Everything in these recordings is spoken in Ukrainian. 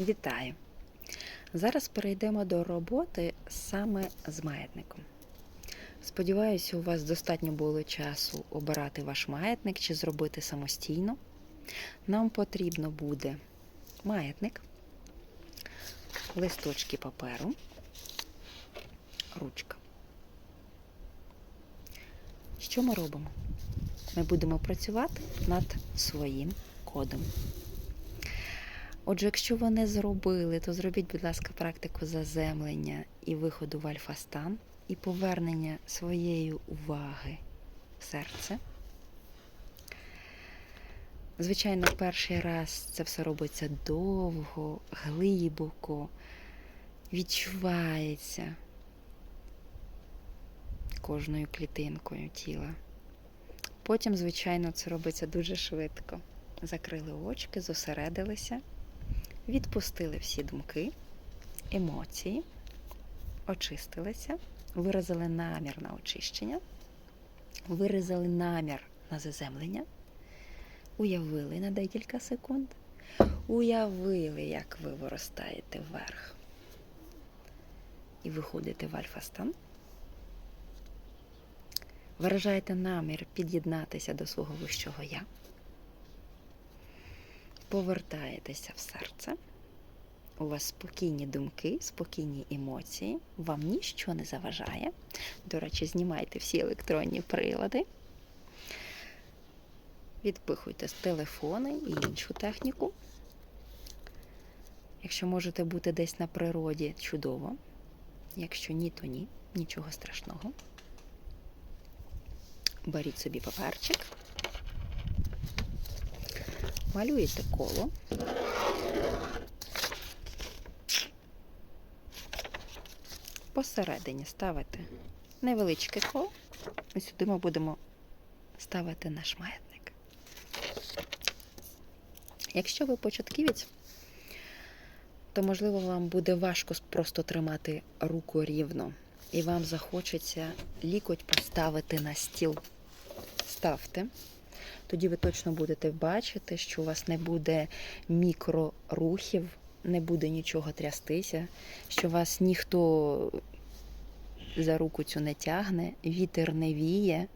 Вітаю! Зараз перейдемо до роботи саме з маятником. Сподіваюся, у вас достатньо було часу обирати ваш маятник чи зробити самостійно. Нам потрібно буде маятник, листочки паперу, ручка. Що ми робимо? Ми будемо працювати над своїм кодом. Отже, якщо ви не зробили, то зробіть, будь ласка, практику заземлення і виходу в альфа-стан, і повернення своєї уваги в серце. Звичайно, перший раз це все робиться довго, глибоко, відчувається кожною клітинкою тіла. Потім, звичайно, це робиться дуже швидко. Закрили очки, зосередилися, відпустили всі думки, емоції, очистилися, виразили намір на очищення, виразили намір на заземлення, уявили на декілька секунд, уявили, як ви виростаєте вверх і виходите в альфа-стан. Виражаєте намір під'єднатися до свого вищого я. Повертаєтеся в серце. У вас спокійні думки, спокійні емоції, вам ніщо не заважає. До речі, знімайте всі електронні прилади. Відпихуйте з телефони і іншу техніку. Якщо можете бути десь на природі, чудово. Якщо ні, то ні, нічого страшного. Беріть собі паперчик, малюєте коло. Посередині ставите невеличке коло, і сюди ми будемо ставити наш маятник. Якщо ви початківець, то можливо вам буде важко просто тримати руку рівно, і вам захочеться лікоть поставити на стіл. Ставте. Тоді ви точно будете бачити, що у вас не буде мікрорухів, не буде нічого трястися, що вас ніхто за руку цю не тягне, вітер не віє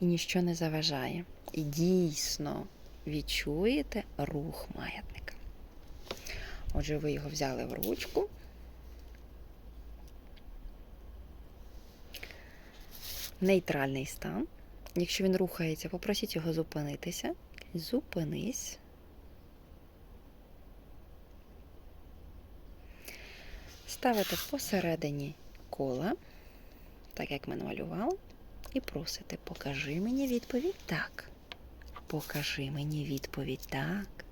і ніщо не заважає. І дійсно відчуєте рух маятника. Отже, ви його взяли в ручку. Нейтральний стан. Якщо він рухається, попросіть його зупинитися. Зупинись. Ставите посередині кола, так як ми намалювали, і просите, покажи мені відповідь так. Покажи мені відповідь так.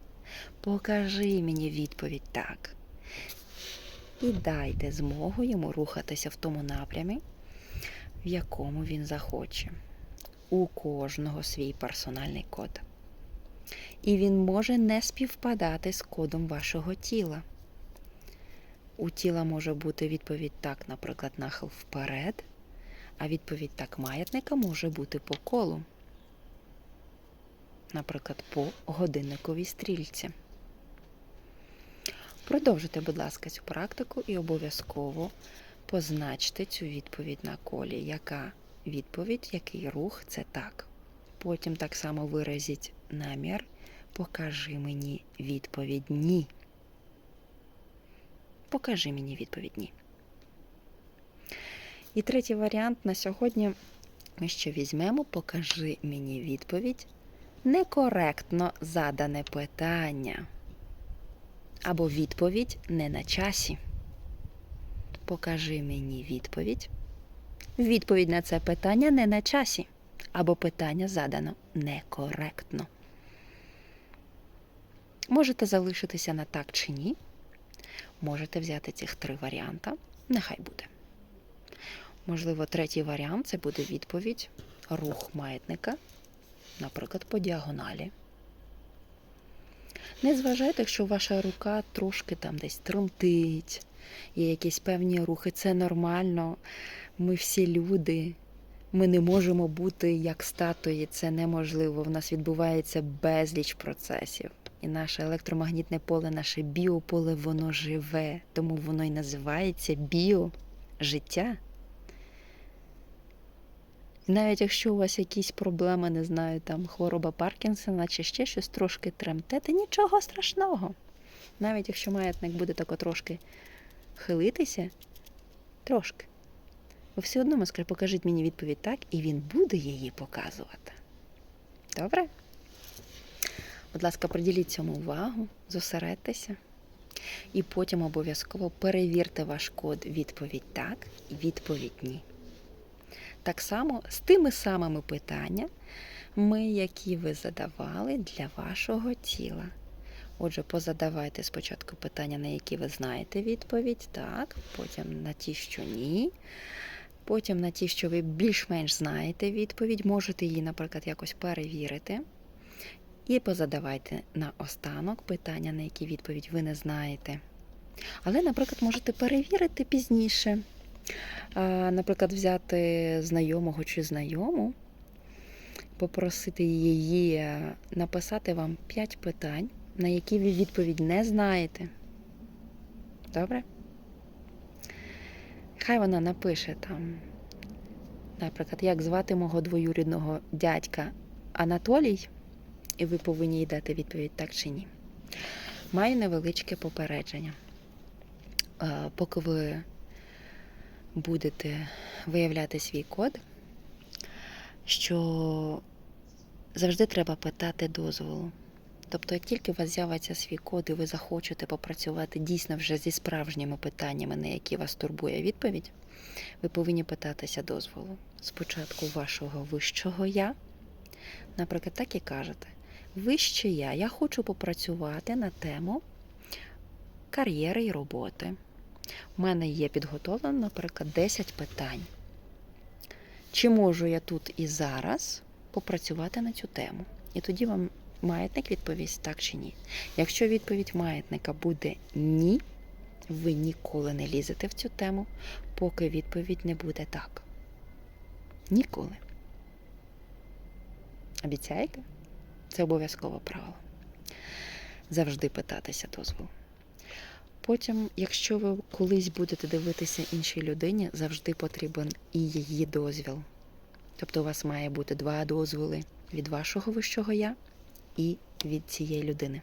Покажи мені відповідь так. І дайте змогу йому рухатися в тому напрямі, в якому він захоче. У кожного свій персональний код. І він може не співпадати з кодом вашого тіла. У тіла може бути відповідь так, наприклад, нахил вперед, а відповідь так маятника може бути по колу. Наприклад, по годинниковій стрільці. Продовжуйте, будь ласка, цю практику і обов'язково позначте цю відповідь на колі. Яка відповідь, який рух це так. Потім так само виразіть намір. Покажи мені відповідь ні. Покажи мені відповідь ні. І третій варіант на сьогодні ми ще візьмемо, покажи мені відповідь. Некоректно задане питання. Або відповідь не на часі. Покажи мені відповідь. Відповідь на це питання не на часі. Або питання задано некоректно. Можете залишитися на так чи ні. Можете взяти цих три варіанти. Нехай буде. Можливо, третій варіант це буде відповідь рух маятника, наприклад, по діагоналі. Не зважайте, якщо ваша рука трошки там десь тремтить, є якісь певні рухи, це нормально. Ми всі люди, ми не можемо бути як статуї, це неможливо. В нас відбувається безліч процесів. І наше електромагнітне поле, наше біополе, воно живе, тому воно і називається біожиття. І навіть якщо у вас якісь проблеми, не знаю, там хвороба Паркінсона чи ще щось трошки тремтете, нічого страшного. Навіть якщо маятник буде тако трошки хилитися, трошки. Ви все одно москаль, покажіть мені відповідь так, і він буде її показувати. Добре? Будь ласка, приділіть цьому увагу, зосередьтеся. І потім обов'язково перевірте ваш код відповідь так і відповідь ні. Так само з тими самими питаннями, які ви задавали для вашого тіла. Отже, позадавайте спочатку питання, на які ви знаєте відповідь, так, потім на ті, що ні. Потім на ті, що ви більш-менш знаєте відповідь, можете її, наприклад, якось перевірити. І позадавайте на останок питання, на які відповідь ви не знаєте. Але, наприклад, можете перевірити пізніше. Наприклад, взяти знайомого чи знайому, попросити її е, написати вам 5 питань, на які ви відповідь не знаєте. Добре? Хай вона напише там, наприклад, як звати мого двоюрідного дядька Анатолій, і ви повинні їй дати відповідь так чи ні. Маю невеличке попередження. Е, Поки ви будете виявляти свій код, що завжди треба питати дозволу. Тобто, як тільки у вас з'явиться свій код, і ви захочете попрацювати дійсно вже зі справжніми питаннями, на які вас турбує відповідь, ви повинні питатися дозволу. Спочатку вашого вищого я. Наприклад, так і кажете: Вище я, я хочу попрацювати на тему кар'єри і роботи. У мене є підготовлено, наприклад, 10 питань. Чи можу я тут і зараз попрацювати на цю тему? І тоді вам маятник відповість так чи ні. Якщо відповідь маятника буде ні, ви ніколи не лізете в цю тему, поки відповідь не буде так. Ніколи. Обіцяєте? Це обов'язкове правило. Завжди питатися дозволу. Потім, якщо ви колись будете дивитися іншій людині, завжди потрібен і її дозвіл. Тобто у вас має бути два дозволи від вашого вищого я і від цієї людини.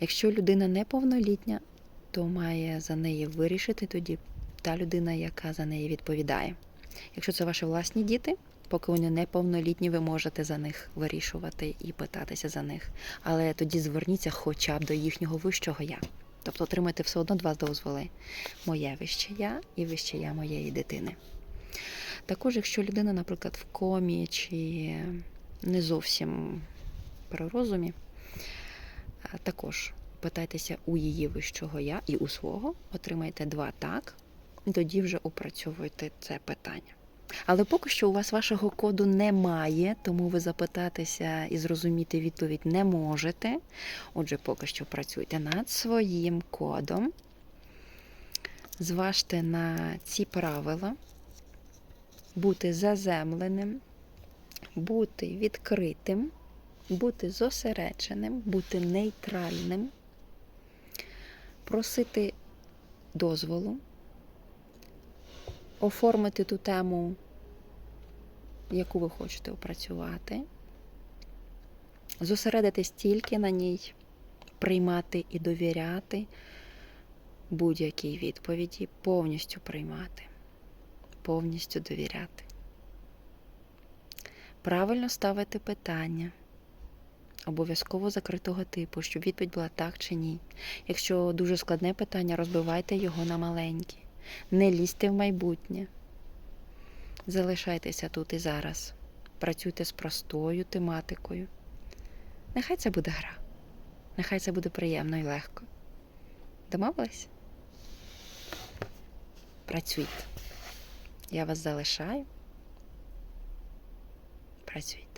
Якщо людина неповнолітня, то має за неї вирішити тоді та людина, яка за неї відповідає. Якщо це ваші власні діти, поки вони неповнолітні, ви можете за них вирішувати і питатися за них. Але тоді зверніться хоча б до їхнього вищого я. Тобто отримайте все одно два дозволи: моє вище я і вище я моєї дитини. Також, якщо людина, наприклад, в комі чи не зовсім при розумі, також питайтеся у її вищого я і у свого, отримайте два так, і тоді вже опрацьовуйте це питання. Але поки що у вас вашого коду немає, тому ви запитатися і зрозуміти відповідь не можете. Отже, поки що працюйте над своїм кодом. Зважте на ці правила, бути заземленим, бути відкритим, бути зосередженим, бути нейтральним, просити дозволу, оформити ту тему, яку ви хочете опрацювати, зосередитись тільки на ній, приймати і довіряти будь-якій відповіді, повністю приймати, повністю довіряти. Правильно ставити питання. Обов'язково закритого типу, щоб відповідь була так чи ні. Якщо дуже складне питання, розбивайте його на маленькі. Не лізьте в майбутнє. Залишайтеся тут і зараз. Працюйте з простою тематикою. Нехай це буде гра. Нехай це буде приємно і легко. Домовились? Працюйте. Я вас залишаю. Працюйте.